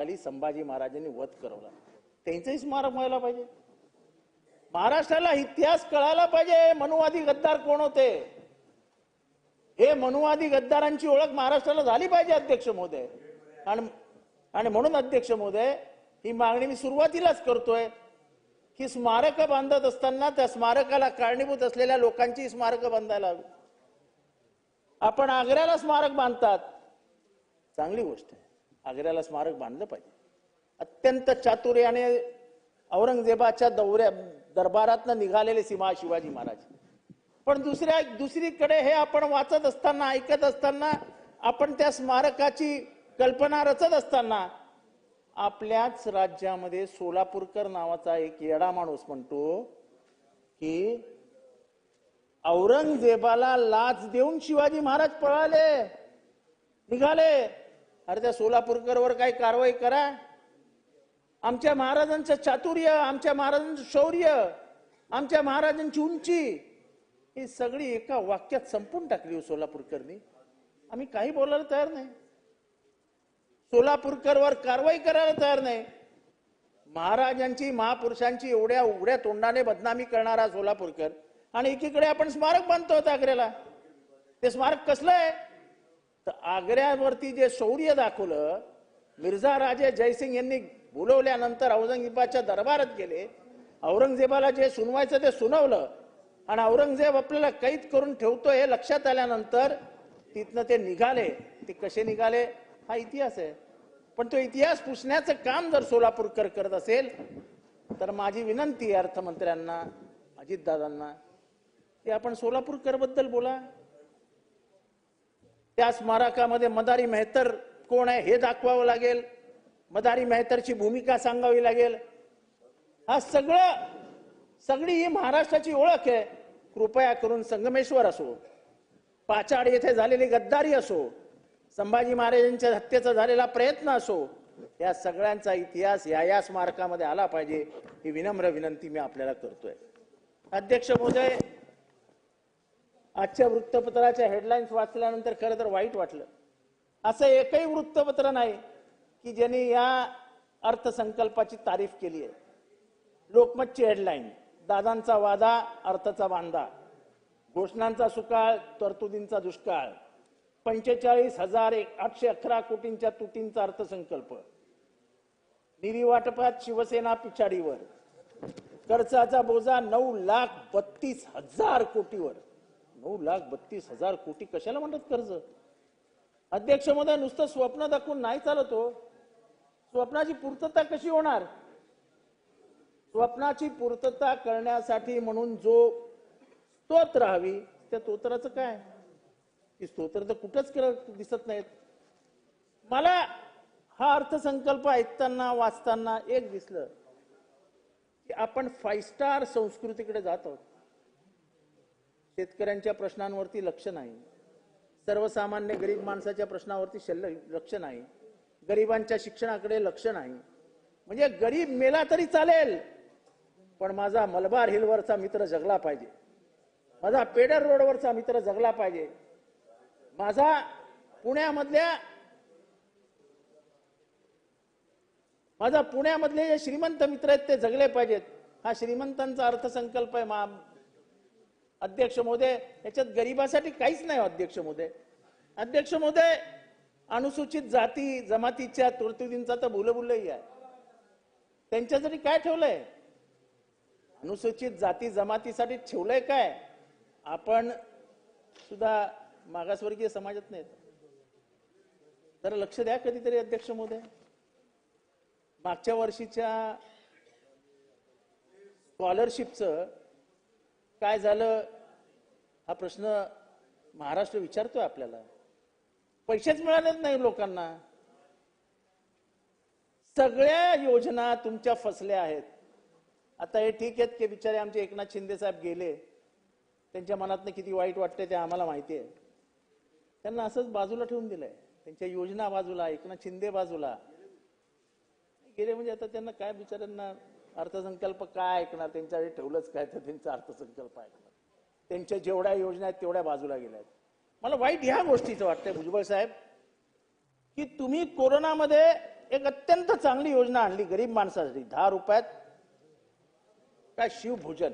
खाली संभाजी महाराजांनी वध करवला. त्यांचंही स्मारक व्हायला पाहिजे. महाराष्ट्राला इतिहास कळायला पाहिजे मनुवादी गद्दार कोण होते? हे मनुवादी गद्दारांची ओळख महाराष्ट्राला झाली पाहिजे अध्यक्ष महोदय. आणि आणि म्हणून अध्यक्ष महोदय ही मागणी मी सुरुवातीलाच करतोय की स्मारक बांधत असताना त्या स्मारकाला कारणीभूत असलेल्या लोकांची स्मारक बांधायला हवी. आपण आग्र्याला स्मारक बांधतात. चांगली गोष्ट आहे. आग्र्याला स्मारक बांधलं पाहिजे. अत्यंत चातुर्याने औरंगजेबाच्या दौऱ्या दरबारातनं निघालेले सीमा शिवाजी महाराज. पण दुसऱ्या दुसरीकडे हे आपण वाचत असताना ऐकत असताना आपण त्या स्मारकाची कल्पना रचत असताना आपल्याच राज्यामध्ये सोलापूरकर नावाचा एक येडा माणूस म्हणतो की औरंगजेबाला लाच देऊन शिवाजी महाराज पळाले निघाले. अरे त्या सोलापूरकरवर काही कारवाई करा. आमच्या महाराजांचं चातुर्य आमच्या महाराजांचं शौर्य आमच्या महाराजांची उंची ही सगळी एका वाक्यात संपून टाकली हो सोलापूरकरनी. आम्ही काही बोलायला तयार नाही. सोलापूरकरवर कारवाई करायला तयार नाही. महाराजांची महापुरुषांची एवढ्या उघड्या तोंडाने बदनामी करणारा सोलापूरकर. आणि एकीकडे आपण स्मारक बांधतो आग्र्याला ते स्मारक कसलं आहे? तर आग्र्यावरती जे शौर्य दाखवलं मिर्झा राजे जयसिंग यांनी बोलवल्यानंतर औरंगजेबाच्या दरबारात गेले. औरंगजेबाला जे सुनवायचं ते सुनावलं. आणि औरंगजेब आपल्याला कैद करून ठेवतो हे लक्षात आल्यानंतर तिथनं ते निघाले. ते कसे निघाले? हा इतिहास आहे. पण तो इतिहास पुसण्याचं काम जर सोलापूरकर करत असेल तर माझी विनंती आहे अर्थमंत्र्यांना अजितदादांना की आपण सोलापूरकरबद्दल बोला. त्या स्मारकामध्ये मदारी मेहतर कोण आहे हे दाखवावं लागेल. मदारी मेहतरची भूमिका सांगावी लागेल. हा सगळं सगळी ही महाराष्ट्राची ओळख आहे. कृपया करून संगमेश्वर असो पाचाड येथे झालेली गद्दारी असो संभाजी महाराजांच्या हत्येचा झालेला प्रयत्न असो या सगळ्यांचा इतिहास या या स्मारकामध्ये आला पाहिजे ही विनम्र विनंती मी आपल्याला करतोय. अध्यक्ष महोदय आजच्या वृत्तपत्राच्या हेडलाईन्स वाचल्यानंतर खरं तर वाईट वाटलं. असं एकही वृत्तपत्र नाही की ज्यांनी या अर्थसंकल्पाची तारीफ केली आहे. लोकमतची हेडलाईन दादांचा वादा अर्थाचा बांधा घोषणांचा सुकाळ तरतुदींचा दुष्काळ पंचेचाळीस हजार एक आठशे अकरा कोटींच्या तुटींचा अर्थसंकल्प निधी वाटपात शिवसेना पिछाडीवर कर्जाचा बोजा नऊ लाख बत्तीस हजार कोटीवर. नऊ लाख बत्तीस हजार कोटी कशाला म्हणतात कर्ज? अध्यक्ष महोदय नुसतं स्वप्न दाखवून नाही चालत हो. स्वप्नाची पूर्तता कशी होणार? स्वप्नाची पूर्तता करण्यासाठी म्हणून जो स्तोत्र हवी त्या स्तोत्राचं काय? की स्तोत्र तर कुठंच दिसत नाहीत. मला हा अर्थसंकल्प ऐकताना वाचताना एक दिसलं की आपण फाईव्ह स्टार संस्कृतीकडे जात आहोत. शेतकऱ्यांच्या प्रश्नांवरती लक्ष नाही. सर्वसामान्य गरीब माणसाच्या प्रश्नावरती शिल्लक लक्ष नाही. गरिबांच्या शिक्षणाकडे लक्ष नाही. म्हणजे गरीब मेला तरी चालेल पण माझा मलबार हिलवरचा मित्र जगला पाहिजे. माझा पेडर रोडवरचा मित्र जगला पाहिजे. माझा पुण्यामधल्या माझा पुण्यामधले जे श्रीमंत मित्र आहेत ते जगले पाहिजेत. हा श्रीमंतांचा अर्थसंकल्प आहे मा अध्यक्ष महोदय याच्यात गरिबासाठी काहीच नाही हो अध्यक्ष महोदय. अध्यक्ष महोदय अनुसूचित जाती जमातीच्या तरतुदींचा तर भुलभुलही आहे. त्यांच्यासाठी काय ठेवलंय? अनुसूचित जाती जमातीसाठी ठेवलंय काय? आपण सुद्धा मागासवर्गीय समाजात नाहीत तर लक्ष द्या कधीतरी अध्यक्ष महोदय. मागच्या वर्षीच्या स्कॉलरशिपचं काय झालं? हा प्रश्न महाराष्ट्र विचारतोय आपल्याला. पैसेच मिळालेच नाही लोकांना. सगळ्या योजना तुमच्या फसल्या आहेत. आता हे ठीक आहेत की बिचारे आमचे एकनाथ शिंदे साहेब गेले. त्यांच्या मनातनं किती वाईट वाटतंय ते आम्हाला माहिती आहे. त्यांना असंच बाजूला ठेवून दिलंय. त्यांच्या योजना बाजूला एकनाथ शिंदे बाजूला. केले म्हणजे आता त्यांना काय बिचाऱ्यांना अर्थसंकल्प काय ऐकणार? त्यांच्याकडे ठेवलंच काय तर त्यांचा अर्थसंकल्प ऐकणार. त्यांच्या जेवढ्या योजना आहेत तेवढ्या बाजूला गेल्या आहेत. मला वाईट ह्या गोष्टीचं वाटतंय भुजबळ साहेब की तुम्ही कोरोनामध्ये एक अत्यंत चांगली योजना आणली गरीब माणसासाठी. दहा रुपयात काय शिवभोजन.